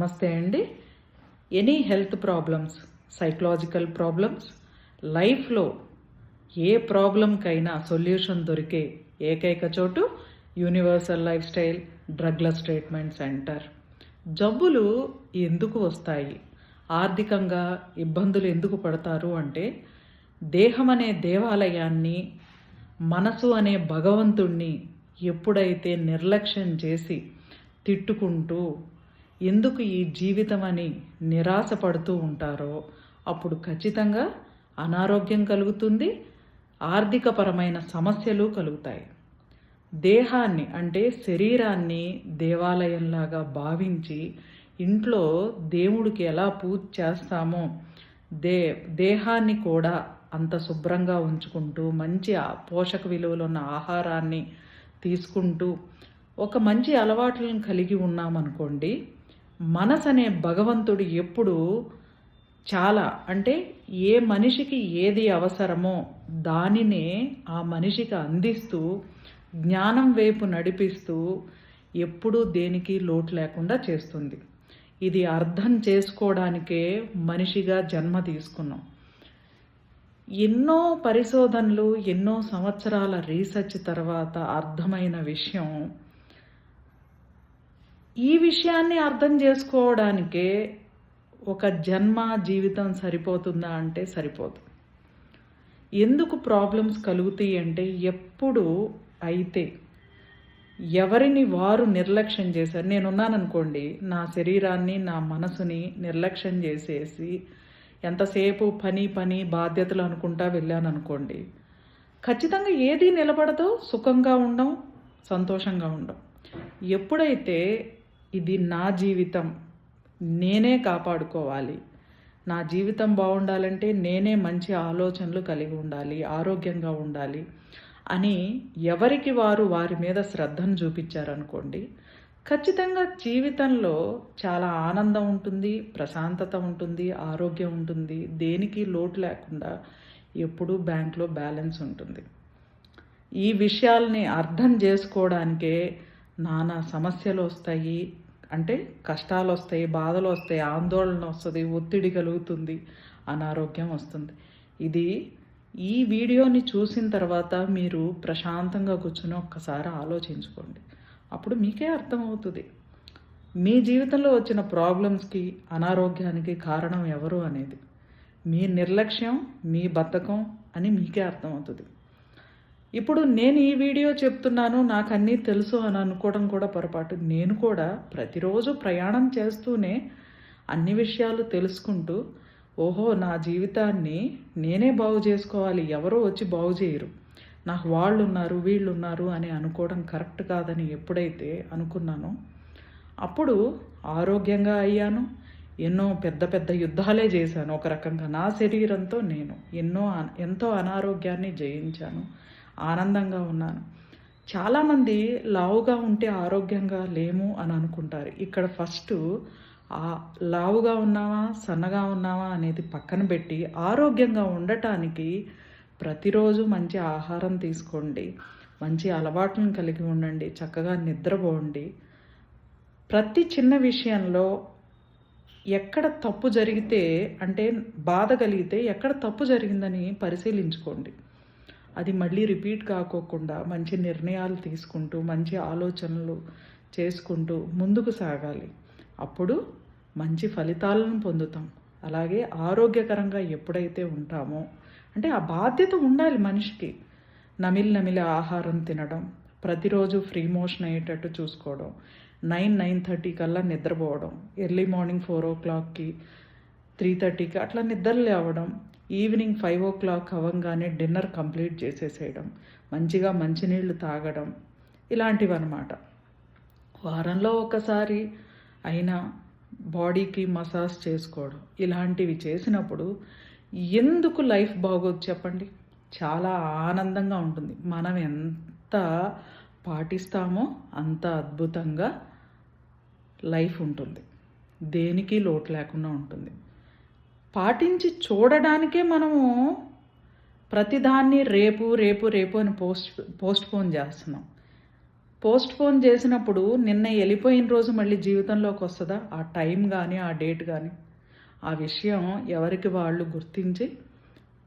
నమస్తే అండి. Any health problems psychological problems లైఫ్లో ఏ ప్రాబ్లంకైనా సొల్యూషన్ దొరికే ఏకైక చోటు universal lifestyle drugless treatment centre జబ్బులు ఎందుకు వస్తాయి? ఆర్థికంగా ఇబ్బందులు ఎందుకు పడతారు అంటే దేహం అనే దేవాలయాన్ని మనసు అనే భగవంతుణ్ణి ఎప్పుడైతే నిర్లక్ష్యం చేసి తిట్టుకుంటూ ఎందుకు ఈ జీవితం అని నిరాశపడుతూ ఉంటారో అప్పుడు ఖచ్చితంగా అనారోగ్యం కలుగుతుంది ఆర్థికపరమైన సమస్యలు కలుగుతాయి. దేహాన్ని అంటే శరీరాన్ని దేవాలయంలాగా భావించి ఇంట్లో దేవుడికి ఎలా పూజ చేస్తామో దే దేహాన్ని కూడా అంత శుభ్రంగా ఉంచుకుంటూ మంచి పోషక విలువలు ఉన్న ఆహారాన్ని తీసుకుంటూ ఒక మంచి అలవాట్లను కలిగి ఉన్నామనుకోండి మనసు అనే భగవంతుడు ఎప్పుడు చాలా. అంటే ఏ మనిషికి ఏది అవసరమో దానినే ఆ మనిషికి అందిస్తూ జ్ఞానం వైపు నడిపిస్తూ ఎప్పుడూ దేనికి లోటు లేకుండా చేస్తుంది. ఇది అర్థం చేసుకోవడానికే మనిషిగా జన్మ తీసుకున్నాం. ఎన్నో పరిశోధనలు ఎన్నో సంవత్సరాల రీసెర్చ్ తర్వాత అర్థమైన విషయం ఈ విషయాన్ని అర్థం చేసుకోవడానికే ఒక జన్మ జీవితం సరిపోతుందా అంటే సరిపోదు. ఎందుకు ప్రాబ్లమ్స్ కలుగుతాయి అంటే ఎప్పుడు అయితే ఎవరిని వారు నిర్లక్ష్యం చేశారు నేనున్నాననుకోండి నా శరీరాన్ని నా మనసుని నిర్లక్ష్యం చేసేసి ఎంతసేపు పని పని బాధ్యతలు అనుకుంటా వెళ్ళాననుకోండి ఖచ్చితంగా ఏది నిలబడదో సుఖంగా ఉండం సంతోషంగా ఉండం. ఎప్పుడైతే ఇది నా జీవితం. నేనే కాపాడుకోవాలి. నా జీవితం బాగుండాలంటే నేనే మంచి ఆలోచనలు కలిగి ఉండాలి ఆరోగ్యంగా ఉండాలి అని ఎవరికి వారు వారి మీద శ్రద్ధను చూపించారనుకోండి ఖచ్చితంగా జీవితంలో చాలా ఆనందం ఉంటుంది ప్రశాంతత ఉంటుంది ఆరోగ్యం ఉంటుంది. దేనికి లోటు లేకుండా ఎప్పుడూ బ్యాంక్లో బ్యాలెన్స్ ఉంటుంది. ఈ విషయాల్ని అర్థం చేసుకోవడానికే నానా సమస్యలు వస్తాయి. అంటే కష్టాలు వస్తాయి బాధలు వస్తాయి ఆందోళన వస్తుంది ఒత్తిడి కలుగుతుంది అనారోగ్యం వస్తుంది. ఇది ఈ వీడియోని చూసిన తర్వాత మీరు ప్రశాంతంగా కూర్చుని ఒక్కసారి ఆలోచించుకోండి. అప్పుడు మీకే అర్థమవుతుంది. మీ జీవితంలో వచ్చిన ప్రాబ్లమ్స్కి అనారోగ్యానికి కారణం ఎవరు అనేది. మీ నిర్లక్ష్యం మీ బద్ధకం అని మీకే అర్థమవుతుంది. ఇప్పుడు నేను ఈ వీడియో చెప్తున్నాను నాకు అన్నీ తెలుసు అని అనుకోవడం కూడా పొరపాటు. నేను కూడా ప్రతిరోజు ప్రయాణం చేస్తూనే అన్ని విషయాలు తెలుసుకుంటూ ఓహో నా జీవితాన్ని నేనే బాగు చేసుకోవాలి ఎవరో వచ్చి బాగు చేయరు. నాకు వాళ్ళు ఉన్నారు వీళ్ళు ఉన్నారు అని అనుకోవడం కరెక్ట్ కాదని ఎప్పుడైతే అనుకున్నానో అప్పుడు ఆరోగ్యంగా అయ్యాను. ఎన్నో పెద్ద పెద్ద యుద్ధాలే చేశాను. ఒక రకంగా నా శరీరంతో నేను ఎన్నో ఎంతో అనారోగ్యాన్ని జయించాను. ఆనందంగా ఉన్నాను. చాలామంది లావుగా ఉంటే ఆరోగ్యంగా లేము అని అనుకుంటారు. ఇక్కడ ఫస్ట్ ఆ లావుగా ఉన్నావా సన్నగా ఉన్నావా అనేది పక్కన పెట్టి ఆరోగ్యంగా ఉండటానికి ప్రతిరోజు మంచి ఆహారం తీసుకోండి. మంచి అలవాట్లను కలిగి ఉండండి. చక్కగా నిద్రపోండి. ప్రతి చిన్న విషయంలో ఎక్కడ తప్పు జరిగితే అంటే బాధ కలిగితే ఎక్కడ తప్పు జరిగిందని పరిశీలించుకోండి. అది మళ్ళీ రిపీట్ కాకోకుండా మంచి నిర్ణయాలు తీసుకుంటూ మంచి ఆలోచనలు చేసుకుంటూ ముందుకు సాగాలి. అప్పుడు మంచి ఫలితాలను పొందుతాం. అలాగే ఆరోగ్యకరంగా ఎప్పుడైతే ఉంటామో అంటే ఆ బాధ్యత ఉండాలి మనిషికి. నమిలి నమిలి ఆహారం తినడం ప్రతిరోజు ఫ్రీ మోషన్ అయ్యేటట్టు చూసుకోవడం నైన్ నైన్ థర్టీ కల్లా నిద్రపోవడం ఎర్లీ మార్నింగ్ ఫోర్ ఓ క్లాక్కి త్రీ థర్టీకి అట్లా నిద్ర లేవడం ఈవినింగ్ ఫైవ్ ఓ క్లాక్ అవ్వగానే డిన్నర్ కంప్లీట్ చేసేసేయడం మంచిగా మంచినీళ్ళు తాగడం ఇలాంటివి అనమాట వారంలో ఒకసారి అయినా బాడీకి మసాజ్ చేసుకోవడం ఇలాంటివి చేసినప్పుడు ఎందుకు లైఫ్ బాగోదు చెప్పండి? చాలా ఆనందంగా ఉంటుంది. మనం ఎంత పాటిస్తామో అంత అద్భుతంగా లైఫ్ ఉంటుంది. దేనికి లోటు లేకుండా ఉంటుంది. పాటించి చూడడానికే మనము ప్రతిదాన్ని రేపు రేపు రేపు అని పోస్ట్ పోస్ట్ పోన్ చేస్తున్నాం. పోస్ట్ పోన్ చేసినప్పుడు నిన్న వెళ్ళిపోయిన రోజు మళ్ళీ జీవితంలోకి వస్తుందా? ఆ టైం కానీ ఆ డేట్ కానీ ఆ విషయం ఎవరికి వాళ్ళు గుర్తించి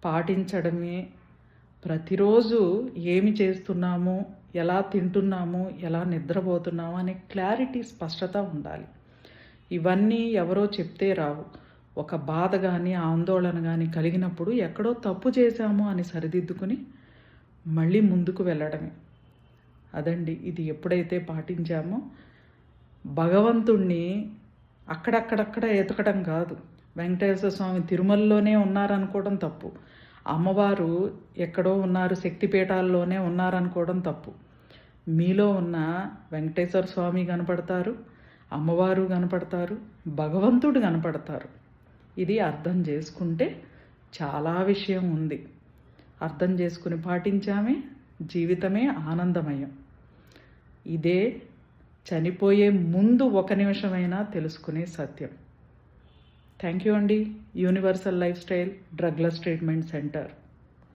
పాటించడమే. ప్రతిరోజు ఏమి చేస్తున్నాము? ఎలా తింటున్నాము? ఎలా నిద్రపోతున్నాము? అనే క్లారిటీ స్పష్టత ఉండాలి. ఇవన్నీ ఎవరో చెప్తే రావు. ఒక బాధ కానీ ఆందోళన కానీ కలిగినప్పుడు ఎక్కడో తప్పు చేశాము అని సరిదిద్దుకుని మళ్ళీ ముందుకు వెళ్ళడమే. అదండి ఇది ఎప్పుడైతే పాటించామో భగవంతుణ్ణి అక్కడక్కడక్కడ ఎతకడం కాదు. వెంకటేశ్వర స్వామి తిరుమలలోనే ఉన్నారనుకోవడం తప్పు. అమ్మవారు ఎక్కడో ఉన్నారు శక్తిపీఠాల్లోనే ఉన్నారనుకోవడం తప్పు. మీలో ఉన్న వెంకటేశ్వర స్వామి కనపడతారు అమ్మవారు కనపడతారు భగవంతుడు కనపడతారు. ఇది అర్థం చేసుకుంటే చాలా విషయం ఉంది. అర్థం చేసుకుని పాటించామే జీవితమే ఆనందమయం. ఇదే చనిపోయే ముందు ఒక నిమిషమైనా తెలుసుకునే సత్యం. థ్యాంక్ యూ అండి. Universal lifestyle drugless treatment centre.